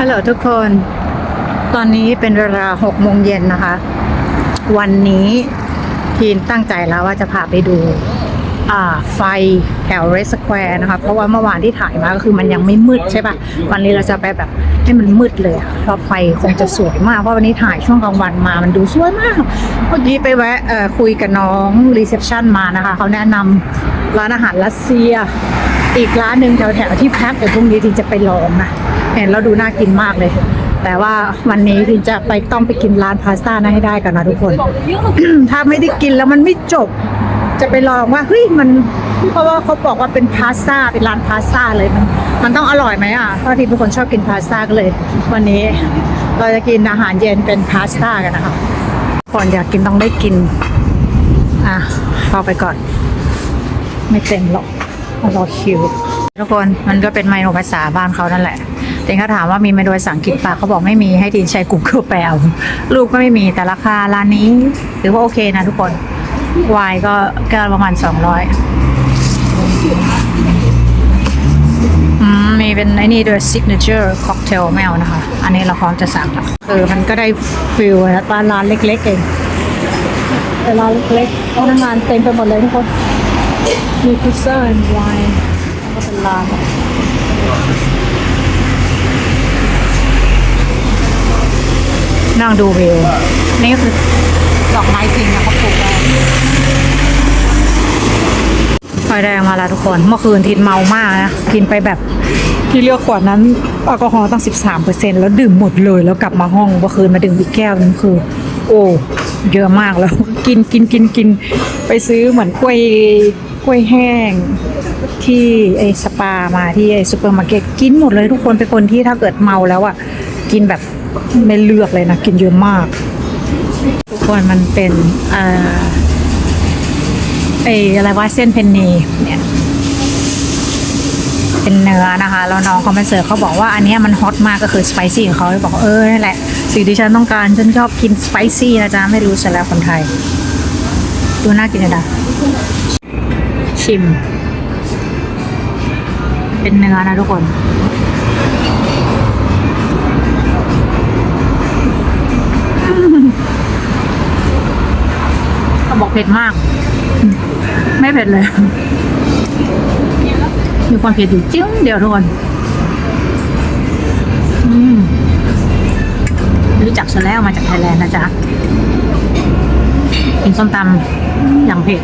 ฮัลโหลทุกคน ตอนนี้เป็นเวลาหกโมงเย็นนะคะ วันนี้ทีนตั้งใจแล้วว่าจะพาไปดูอ่าไฟแถวเรสแควร์นะคะ เพราะว่าเมื่อวานที่ถ่ายมาก็คือมันยังไม่มืดใช่ปะวันนี้เราจะไปแบบให้มันมืดเลยเพราะไฟคงจะสวยมาก เพราะวันนี้ถ่ายช่วงกลางวันมามันดูสวยมากเมื่อกี้ไปแวะคุยกับน้องรีเซพชันมานะคะ เขาแนะนำร้านอาหารรัสเซีย อีกร้านหนึ่งแถวๆที่แพักเดี๋ยวพรุ่งนี้ทีจะไปลองนะ เห็นแล้วดูน่ากินมากเลย แต่ว่าวันนี้ทีจะไปต้องไปกินร้านพาสต้านะให้ได้กันนะทุกคน ถ้าไม่ได้กินแล้วมันไม่จบ จะไปลองว่าเฮ้ยมันเพราะว่าเขาบอกว่าเป็นพาสต้าเป็นร้านพาสต้าเลยมันมันต้องอร่อยไหมอะเพราะที่เป็นคนชอบกินพาสต้าก็เลย วันนี้เราจะกินอาหารเย็นเป็นพาสต้ากันนะคะก่อนอยากกินต้องได้กิน อะเข้าไปก่อน ไม่เต็มหรอกรอคิวทุกคนมันก็เป็นเมนูภาษาบ้านเขานั่นแหละ แต่เขาถามว่ามีเมนูภาษาอังกฤษปะเขาบอกไม่มีให้ดีนใช้ Google แปลเอารูปก็ไม่มีแต่ราคาร้านนี้ถือว่าโอเคนะทุกคนวายก็แก้วประมาณ200อืมมีเป็นไอ้นี่ด้วย signature cocktail แมวนะคะ อันนี้เราพร้อมจะสั่งละเออมันก็ได้ฟิลนะร้านร้านเล็กๆเองแต่ร้านเล็กๆพนักงานเต็มไปหมดเลยทุกคน มีพิซซ่าและไวน์แล้วก็เป็นร้าน นั่งดูวิว นี่ก็คือดอกไม้จริงนะเขาปลูกไว้ไฟแดงมาแล้วทุกคน เมื่อคืนทินเมามากนะ กินไปแบบที่เลือกขวดนั้นแอลกอฮอล์ตั้ง 13%แล้วดื่มหมดเลย แล้วกลับมาห้องเมื่อคืนมาดื่มอีกแก้วนึงคือ โอ้เยอะมากแล้ว กินกินกินกินไปซื้อเหมือนกล้วยกล้วยแห้งที่ไอสปามาที่ไอซูเปอร์มาร์เก็ตกินหมดเลยทุกคนเป็นคนที่ถ้าเกิดเมาแล้วอะกินแบบ ไม่เลือกเลยนะ กินเยอะมาก ทุกคนมันเป็นเอ่อไออะไรว่าเส้นเพนนีเนี่ยเป็นเนื้อนะคะแล้วน้องเขามาเสิร์ฟเขาบอกว่าอันนี้มันฮอตมากก็คือสไปซี่ของเขาบอกเออนั่นแหละ สิ่งที่ฉันต้องการฉันชอบกินสไปซี่นะจ๊ะ ไม่รู้เสร็จแล้วคนไทย ดูน่ากินนะชิม เป็นเนื้อนะทุกคน ผ็ดมาก ไม่เผ็ดเลย มีความเผ็ดอยู่จิ้งเดียวทุกคนรู้จักฉันแล้วมาจากไทยแลนด์นะจ๊ะกินส้มตำอย่างเผ็ด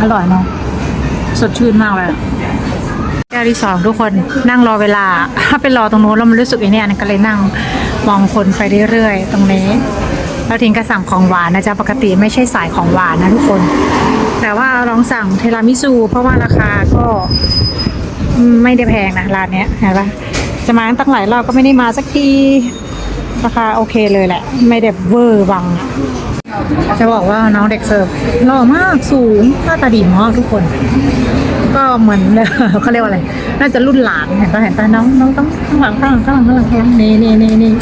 อร่อยเนาะสดชื่นมากเลย แก้วที่สองทุกคนนั่งรอเวลา ถ้าไปรอตรงโน้นแล้วมันรู้สึกไอ้เนี่ยก็เลยนั่งมองคนไปเรื่อยๆ ตรงนี้แล้วทิ้งก็สั่งของหวานนะจ๊ะปกติไม่ใช่สายของหวานนะทุกคน แต่ว่าลองสั่งเทรามิซู เพราะว่าราคาก็ไม่ได้แพงนะร้านเนี้ยเห็นปะจะมาตั้งหลายรอบก็ไม่ได้มาสักทีราคาโอเคเลยแหละ ไม่ได้เวอร์วัง จะบอกว่าน้องเด็กเสิร์ฟหล่อมากสูงหน้าตาดีมากทุกคน ก็เหมือนเขาเรียกว่าอะไร น่าจะรุ่นหลานเห็นปะเห็นปะน้องน้องต้องข้างหลังข้างหลังข้างหลังข้างหลังข้างหลังนี่นี่นี่นี่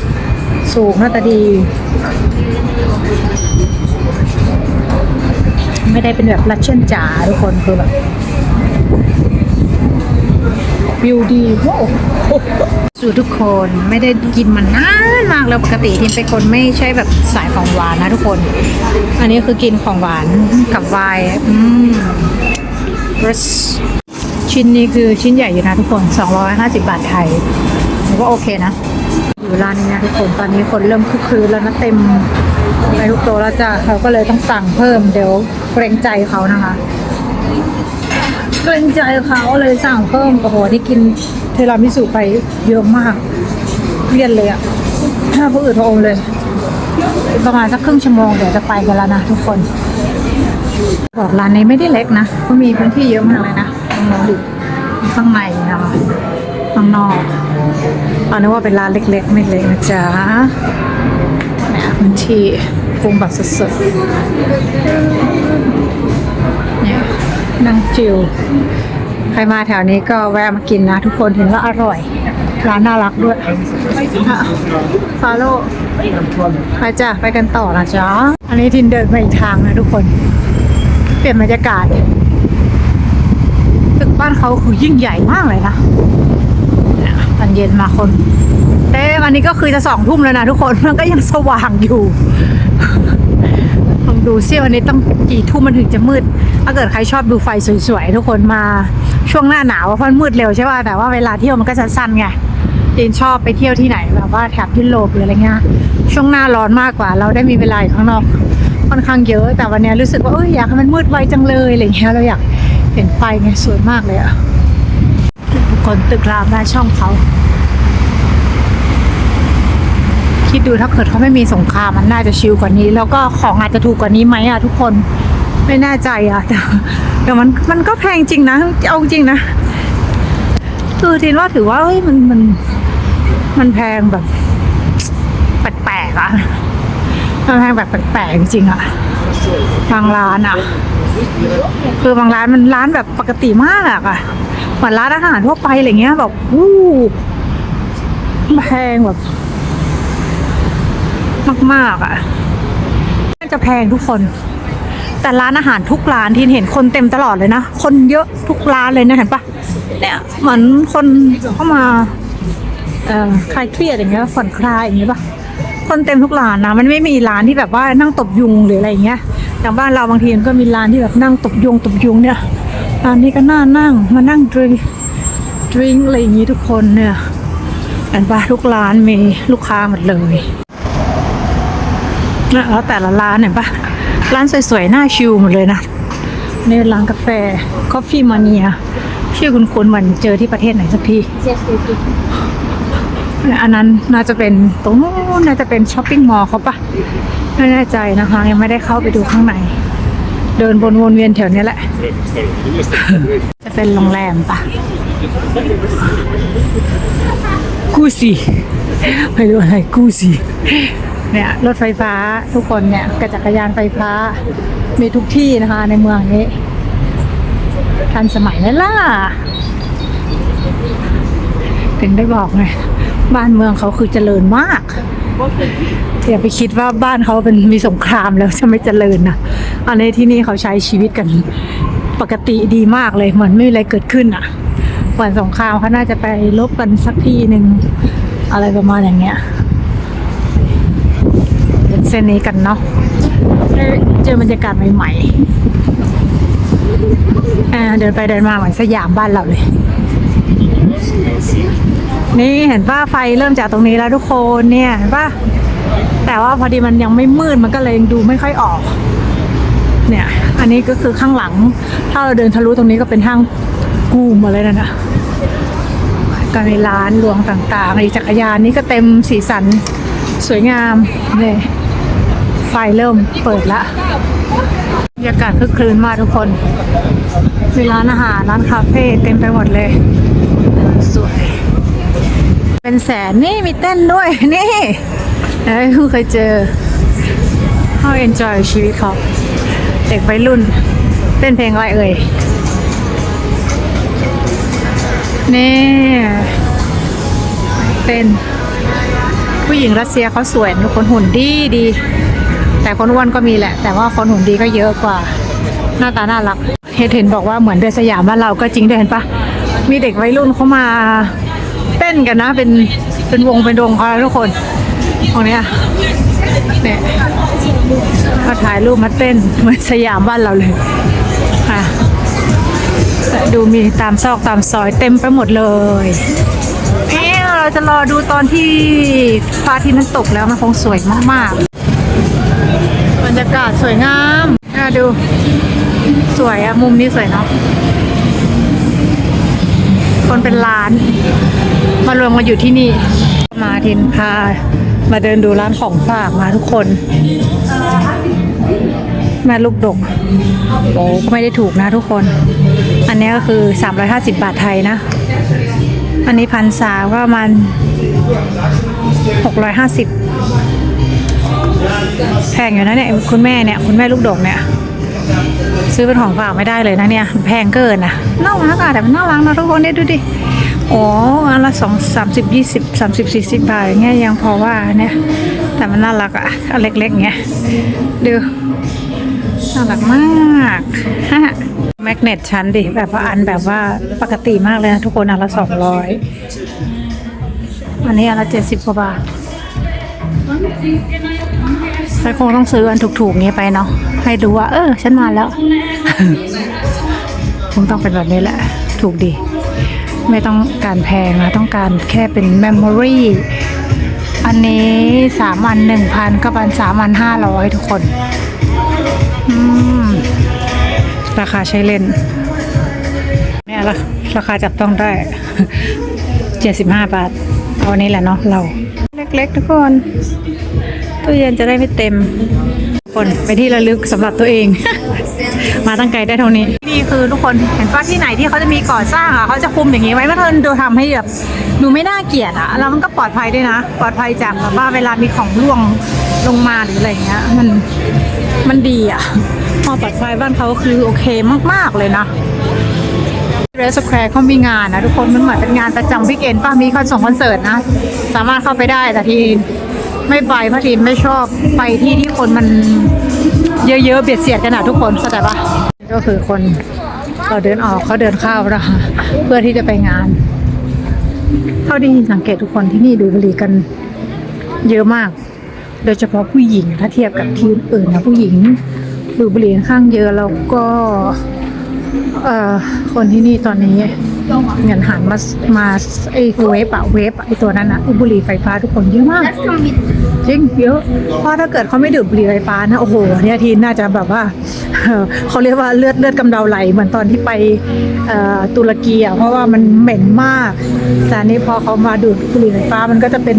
สูงหน้าตาดี ไม่ได้เป็นแบบรัชเชนจ๋าทุกคนคือแบบวิวดีว้า สู่ทุกคนไม่ได้กินมันนานมากแล้วปกติทิมเป็นคนไม่ใช่แบบสายของหวานนะทุกคน อันนี้คือกินของหวานกับไวน์อืมรสชิ้นนี้คือชิ้นใหญ่อยู่นะทุกคน 250 บาทไทยถือว่าโอเคนะ อยู่ร้านนี้นะทุกคนตอนนี้คนเริ่มคึกคืนแล้วนะเต็มไปทุกโต๊ะแล้วจ้ะเราก็เลยต้องสั่งเพิ่มเดี๋ยวเกรงใจเขานะคะ เกรงใจเขาเลยสั่งเพิ่มโอ้โหนี่กินเทรามิสุไปเยอะมากเลี่ยนเลยอะถ้าผู้อื่นโทรเลย ประมาณสักครึ่งชั่วโมงเดี๋ยวจะไปกันแล้วนะทุกคนบอกร้านนี้ไม่ได้เล็กนะก็มีพื้นที่เยอะมากเลยนะตรงโน้นดิข้างในนะคะข้างนอกเอานึกว่าเป็นร้านเล็กๆ ไม่เล็กนะจ๊ะเนี่ยพื้นที่ปรุงแบบสดๆ นั่งจิวใครมาแถวนี้ก็แวะมากินนะ ทุกคนเห็นว่าอร่อย ร้านน่ารักด้วยฟาโลไปจ้ะไปกันต่อนะจ๊ะ อันนี้ทินเดินมาอีกทางนะทุกคน เปลี่ยนบรรยากาศ ตึกบ้านานเขาคือยิ่งใหญ่มากเลยนะเนี่ยตอนเย็นมาคนเต้วันนี้ก็คือจะสองทุ่มแล้วนะทุกคน มันก็ยังสว่างอยู่ลองดูซิวันนี้ต้องกี่ทุ่มมันถึงจะมืด ถ้าเกิดใครชอบดูไฟสวยๆ ทุกคนมาช่วงหน้าหนาวเพราะมืดเร็วใช่ป่ะแต่ว่าเวลาเที่ยวมันก็จะสั้นไงจีนชอบไปเที่ยวที่ไหนแบบว่าแถบยุโรปหรืออะไรเงี้ยช่วงหน้าร้อนมากกว่า เราได้มีเวลาอยู่ข้างนอกค่อนข้างเยอะ แต่วันเนี้ยรู้สึกว่าเอออยากให้มันมืดไวจังเลยอะไรเงี้ยเราอยากเห็นไฟไงสวยมากเลยอะทุกคนตึกรามหน้าช่องเขา คิดดูถ้าเกิดเขาไม่มีสงครามมันน่าจะชิลกว่านี้ แล้วก็ของอาจจะถูกกว่านี้ไหมอะทุกคน ไม่แน่ใจอะแต่แต่มันมันก็แพงจริงนะ เอาจริงนะคือทินว่าถือว่าเอ้ยมันมันมันแพงแบบแปลกๆอะมันแพงแบบแปลกๆจริงๆอะบางร้านอะคือบางร้านมันร้านแบบปกติมากอะเหมือนร้านอาหารทั่วไปอะไรเงี้ยแบบวู้แพงแบบ มากๆอะน่าจะแพงทุกคน แต่ร้านอาหารทุกร้านที่เห็นคนเต็มตลอดเลยนะ คนเยอะทุกร้านเลยนะเห็นปะเนี่ยเหมือนคนเข้ามาเอ่อคลายเครียดอย่างเงี้ยผ่อนคลายอย่างเงี้ยปะคนเต็มทุกร้านนะมันไม่มีร้านที่แบบว่านั่งตบยุงหรืออะไรอย่างเงี้ยอย่างบ้านเราบางทีมันก็มีร้านที่แบบนั่งตบยุงตบยุงเนี่ยร้านนี้ก็น่านั่งมานั่งดริงดริงอะไรอย่างงี้ทุกคนเนี่ยเห็นปะทุกร้านมีลูกค้าหมดเลยแล้วแต่ละร้านเห็นปะ ร้านสวยๆน่าชิลหมดเลยนะนี่ร้านกาแฟ Coffee Mania ชื่อคุณๆเหมือนเจอที่ประเทศไหนสักทีอันนั้นน่าจะเป็นตรงนู้นน่าจะเป็นช้อปปิ้งมอลล์เขาปะไม่แน่ใจนะคะ ยังไม่ได้เข้าไปดูข้างใน เดินวนวนเวียนแถวนี้แหละ จะเป็นโรงแรมปะกูสิไม่รู้อะไรกูสิ เนี่ยรถไฟฟ้าทุกคนเนี่ยกระจักรยานไฟฟ้า มีทุกที่นะคะในเมืองนี้ ทันสมัยแล้วล่ะ ถึงได้บอกไงบ้านเมืองเขาคือเจริญมากอย่าไปคิดว่าบ้านเขาเป็นมีสงครามแล้วจะไม่เจริญนะอันนี้ที่นี่เขาใช้ชีวิตกันปกติดีมากเลยเหมือนไม่มีอะไรเกิดขึ้นอะเหมือนสงครามเขาน่าจะไปลบกันสักที่หนึ่งอะไรประมาณอย่างเงี้ย เป็นเส้นนี้กันเนาะเจอบรรยากาศใหม่ๆเดินไปเดินมาเหมือนสยามบ้านเราเลย นี่เห็นป้าไฟเริ่มจากตรงนี้แล้วทุกคนเนี่ยเห็นป้าแต่ว่าพอดีมันยังไม่มืดมันก็เลยดูไม่ค่อยออก เนี่ย อันนี้ก็คือข้างหลัง ถ้าเราเดินทะลุตรงนี้ก็เป็นห้างกูมอะไรนั่นะก็มีร้านรวงต่างๆอีจักรยานนี่ก็เต็มสีสันสวยงามเนี่ย ไฟเริ่มเปิดละบรรยากาศคึกครื้นมากทุกคนมีร้านอาหารร้านคาเฟ่เต็มไปหมดเลย สวย เป็นแสนนี่มีเต้นด้วย นี่เอ้ยเพิ่งเคยเจอเขาเอนจอยชีวิตเขาเด็กวัยรุ่น เต้นเพลงอะไรเอ่ย นี่ เต้นผู้หญิงรัสเซียเขาสวยทุกคนหุ่นดีดี แต่คนอ้วนก็มีแหละ แต่ว่าคนหุ่นดีก็เยอะกว่า หน้าตาน่ารักเฮดเห็นบอกว่าเหมือนเดินสยามบ้านเราก็จริงด้วยเห็นปะมีเด็กวัยรุ่นเขามาเต้นกันนะ เป็นเป็นวงเป็นดงเขาทุกคนตรงเนี้ยเนี่ยมาถ่ายรูปมาเต้นเหมือนสยามบ้านเราเลยค่ะดูมีตามซอกตามซอยเต็มไปหมดเลยเนี่ยเราจะรอดูตอนที่พระอาทิตย์นั้นตกแล้วมันคงสวยมากๆากาศสวยงามน่าดู สวยอะมุมนี้สวยเนาะ คนเป็นล้าน มารวมกันอยู่ที่นี่ มาทินพา มาเดินดูร้านของฝากมาทุกคน แม่ลูกดกโอ้ก็ไม่ได้ถูกนะทุกคน อันนี้ก็คือ 350 บาทไทยนะ อันนี้พันสามก็ประมาณ650 แพงอยู่นะเนี่ยคุณแม่เนี่ยคุณแม่ลูกดกเนี่ย ซื้อเป็นของฝากไม่ได้เลยนะเนี่ยแพงเกินนะน่ารักอะแต่มันน่ารักนะทุกคนเนี่ยดูดิอ๋ออันละสองสามสิบยี่สิบสามสิบสี่สิบบาทอย่างเงี้ยยังพอว่าเนี่ย แต่มันน่ารักอะอันเล็กๆเงี้ยดูน่ารักมากฮะแมกเนตชั้นดิแบบว่าอันแบบว่าปกติมากเลยนะทุกคนอันละสองร้อยอันนี้อันละเจ็ดสิบกว่าบาท แต่คงต้องซื้ออันถูกๆนี้ไปเนาะให้ดูว่า เออ ฉันมาแล้ว คงต้องเป็นแบบนี้แหละ ถูกดี ไม่ต้องการแพงนะต้องการแค่เป็นเมมโมรีอันนี้สามอันหนึ่งพันก็เป็นสามอันห้าร้อยทุกคน ราคาใช้เล่น เนี่ยราราคาจับต้องได้เจ็ดสิบห้าบาทเอาอันนี้แหละเนาะเรา เล็กๆทุกคน ตู้เย็นจะได้ไม่เต็มคนไปที่ระลึกสำหรับตัวเอง มาตั้งไกลได้เท่านี้นี่คือทุกคนเห็นป้าที่ไหนที่เขาจะมีก่อสร้างอะเขาจะคุมอย่างนี้ไว้เพื่อดูทำให้แบบดูไม่น่าเกลียดอะแล้วมันก็ปลอดภัยด้วยนะ ปลอดภัยจากแบบว่าเวลามีของร่วงลงมาหรืออะไรเงี้ยมันมันดีอะพอปลอดภัยบ้านเขาคือโอเคมาก ๆ เลยนะเรสแควร์เขามีงานนะทุกคนมันเหมือนเป็นงานประจำวิกเอนป้ามีคอนส่งคอนเสิร์ตนะ สามารถเข้าไปได้แต่ที ไม่ไปพราะทีไม่ชอบไปที่ที่คนมันเยอะๆเบียดเสียดกันอะทุกคนเข้าใจปะก็คือคนเราเดินออกเขาเดินเข้านะคะเพื่อที่จะไปงาน เท่าที่สังเกตทุกคนที่นี่ดูบุหรี่กัน เยอะมาก โดยเฉพาะผู้หญิงถ้าเทียบกับที่อื่นนะผู้หญิงดูบุหรี่ข้างเยอะแล้วก็เอ่อคนที่นี่ตอนนี้เงินหันมามาไอ้เวฟอะเวฟไอ้ตัวนั้นอะบุหรี่ไฟฟ้าทุกคนเยอะมาก จริงเยอะเพราะถ้าเกิดเขาไม่ดื่มบุหรี่ไฟฟ้านะโอ้โหเนี่ยทีน่าจะแบบว่าเขาเรียกว่าเลือดเลือดกำเดาไหลเหมือนตอนที่ไปตุรกีอะเพราะว่ามันเหม็นมาก แต่อันนี้พอเขามาดูดบุหรี่ไฟฟ้ามันก็จะเป็น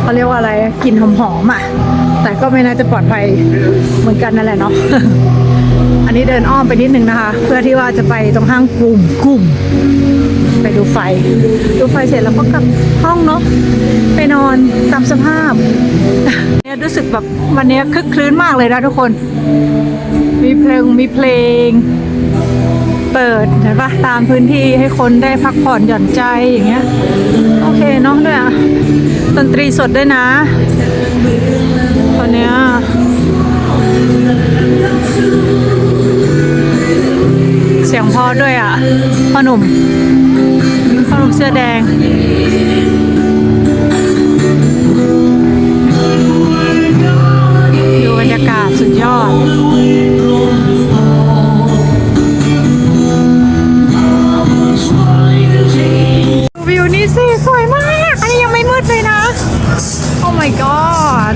เขาเรียกว่าอะไรกลิ่นหอมๆอะแต่ก็ไม่น่าจะปลอดภัยเหมือนกันนั่นแหละเนาะ นนี้เดินอ้อมไปนิดนึงนะคะ เพื่อที่ว่าจะไปตรงห้างกลุ่มกลุ่ม ไปดูไฟ ดูไฟเสร็จแล้วก็กลับห้องเนาะไปนอนตามสภาพเนี่ยรู้สึกแบบวันนี้คึกคลื้นมากเลยนะทุกคน มีเพลงมีเพลง เปิดเห็นปะตามพื้นที่ให้คนได้พักผ่อนหย่อนใจอย่างเงี้ยโอเคเนาะด้วยอะดนตรีสดด้วยนะ ตอนเนี้ย นุ่มพ่อหนุ่มเสื้อแดงดูบรรยากาศสุดยอดวิวนี่สิสวยมาก อันนี้ยังไม่มืดเลยนะ โอ้ my god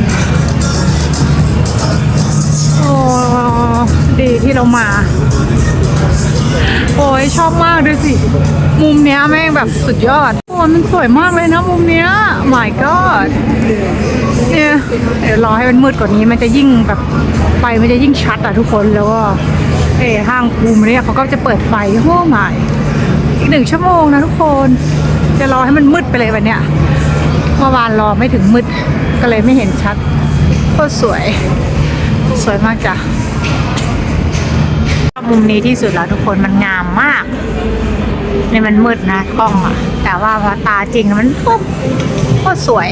โอ้ ดีที่เรามา โอ้ยชอบมากด้วยสิ มุมเนี้ยแม่งแบบสุดยอดโอ้ยมันสวยมากเลยนะมุมเนี้ย my god เนี่ยเดี๋ยวรอให้มันมืดกว่านี้มันจะยิ่งแบบไฟมันจะยิ่งชัดอะทุกคนแล้วก็เออห้างภูมิเนี่ยเขาก็จะเปิดไฟโอ้ไม่อีกหนึ่งชั่วโมงนะทุกคน จะรอให้มันมืดไปเลยวันเนี้ยเมื่อวานรอไม่ถึงมืดก็เลยไม่เห็นชัดโคตรสวย สวยมากจ้ะ มุมนี้ที่สุดแล้วทุกคนมันงามมากนี่มันมืดนะกล้องอะแต่ว่าพอตาจริงมันปุ๊บก็สวย